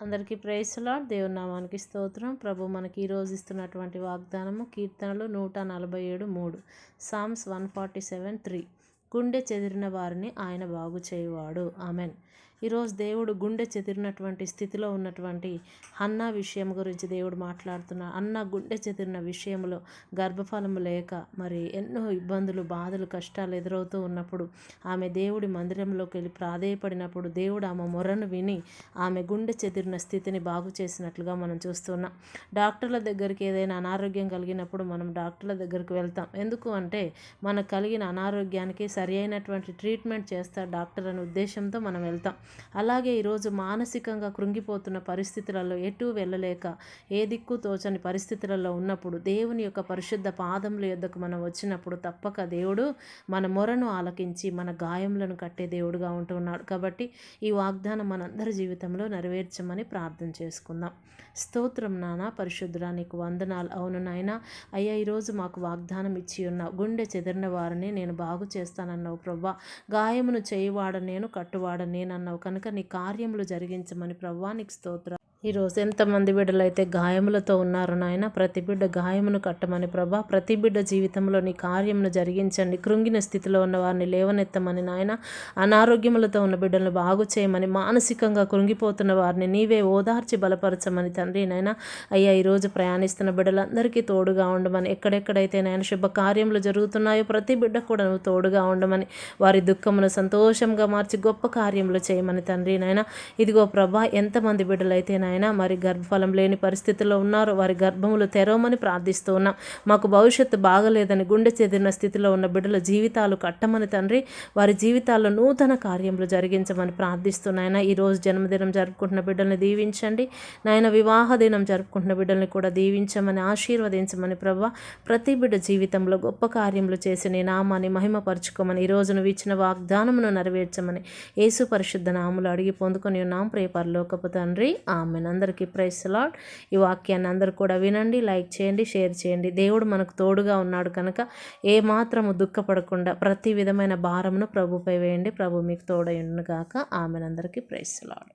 అందరికీ ప్రేసలా దేవుని నామానికి స్తోత్రం. ప్రభు మనకి ఈరోజు ఇస్తున్నటువంటి వాగ్దానము కీర్తనలు నూట నలభై ఏడు మూడు Psalms one forty seven three. గుండె చెదిరిన వారిని ఆయన బాగు చేయవాడు. ఆమెన్. ఈరోజు దేవుడు గుండె చెదిరినటువంటి స్థితిలో ఉన్నటువంటి అన్న విషయం గురించి దేవుడు మాట్లాడుతున్న. అన్న గుండె చెదిరిన విషయంలో గర్భఫలము లేక మరి ఎన్నో ఇబ్బందులు బాధలు కష్టాలు ఎదురవుతూ ఉన్నప్పుడు ఆమె దేవుడి మందిరంలోకి వెళ్ళి ప్రాధేయపడినప్పుడు దేవుడు ఆమె మొరను విని ఆమె గుండె చెదిరిన స్థితిని బాగు చేసినట్లుగా మనం చూస్తున్నాం. డాక్టర్ల దగ్గరికి ఏదైనా అనారోగ్యం కలిగినప్పుడు మనం డాక్టర్ల దగ్గరికి వెళ్తాం. ఎందుకు అంటే మనకు కలిగిన అనారోగ్యానికి సరి అయినటువంటి ట్రీట్మెంట్ చేస్తారు డాక్టర్ అనే ఉద్దేశంతో మనం వెళ్తాం. అలాగే ఈరోజు మానసికంగా కృంగిపోతున్న పరిస్థితులలో ఎటు వెళ్ళలేక ఏ దిక్కు తోచని పరిస్థితులలో ఉన్నప్పుడు దేవుని యొక్క పరిశుద్ధ పాదముల యొద్దకు మనం వచ్చినప్పుడు తప్పక దేవుడు మన మొరను ఆలకించి మన గాయములను కట్టే దేవుడుగా ఉంటున్నాడు. కాబట్టి ఈ వాగ్దానం మనందరి జీవితంలో నెరవేర్చమని ప్రార్థన చేసుకుందాం. స్తోత్రం నానా పరిశుద్ధుడా నీకు వందనాలు. అవును నాయన అయ్యా ఈరోజు మాకు వాగ్దానం ఇచ్చి ఉన్నావు. గుండె చెదిరిన వారిని నేను బాగు చేస్తాను. చేస్తానన్నావు ప్రభా గాయమును చేయువాడ నేను కట్టువాడ నేనన్నావు కనుక నీ కార్యములు జరిగించమని ప్రవ్వానికి స్తోత్ర. ఈరోజు ఎంతమంది బిడ్డలు అయితే గాయములతో ఉన్నారు నాయన ప్రతి బిడ్డ గాయమును కట్టమని ప్రభా ప్రతి బిడ్డ జీవితంలో నీ కార్యమును జరిగించండి. కృంగిన స్థితిలో ఉన్న వారిని లేవనెత్తమని నాయన అనారోగ్యములతో ఉన్న బిడ్డలను బాగు చేయమని మానసికంగా కృంగిపోతున్న వారిని నీవే ఓదార్చి బలపరచమని తండ్రి నాయన. అయ్యా ఈరోజు ప్రయాణిస్తున్న బిడ్డలందరికీ తోడుగా ఉండమని ఎక్కడెక్కడైతే నాయన శుభ కార్యములు జరుగుతున్నాయో ప్రతి బిడ్డ కూడా నువ్వు తోడుగా ఉండమని వారి దుఃఖమును సంతోషంగా మార్చి గొప్ప కార్యములు చేయమని తండ్రి నాయన. ఇదిగో ప్రభా ఎంతమంది బిడ్డలైతే నాయన మరి గర్భఫలం లేని పరిస్థితుల్లో ఉన్నారు. వారి గర్భములు తెరవమని ప్రార్థిస్తూ ఉన్నాం. మాకు భవిష్యత్తు బాగలేదని గుండె చెదిరిన స్థితిలో ఉన్న బిడ్డల జీవితాలు కట్టమని తండ్రి వారి జీవితాల్లో నూతన కార్యములు జరిగించమని ప్రార్థిస్తున్నాయన ఈరోజు జన్మదినం జరుపుకుంటున్న బిడ్డల్ని దీవించండి. నాయన వివాహ దినం జరుపుకుంటున్న బిడ్డల్ని కూడా దీవించమని ఆశీర్వదించమని ప్రభా ప్రతి బిడ్డ జీవితంలో గొప్ప కార్యములు చేసి నీ నామాన్ని మహిమపరచుకోమని ఈరోజు నువ్వు ఇచ్చిన వాగ్దానమును నెరవేర్చమని యేసు పరిశుద్ధ నాములు అడిగి పొందుకొని ఉన్నాం. ప్రియపరలోకపు తండ్రి ఆమె ఆమెన్ అందరికీ ప్రైస్ లాడ్ ఈ వాక్యాన్ని అందరు కూడా వినండి లైక్ చేయండి షేర్ చేయండి. దేవుడు మనకు తోడుగా ఉన్నాడు కనుక ఏ మాత్రము దుఃఖపడకుండా ప్రతి విధమైన భారమును ప్రభుపై వేయండి. ప్రభు మీకు తోడైండుగాక ఆమెనందరికీ ప్రైస్ లాడ్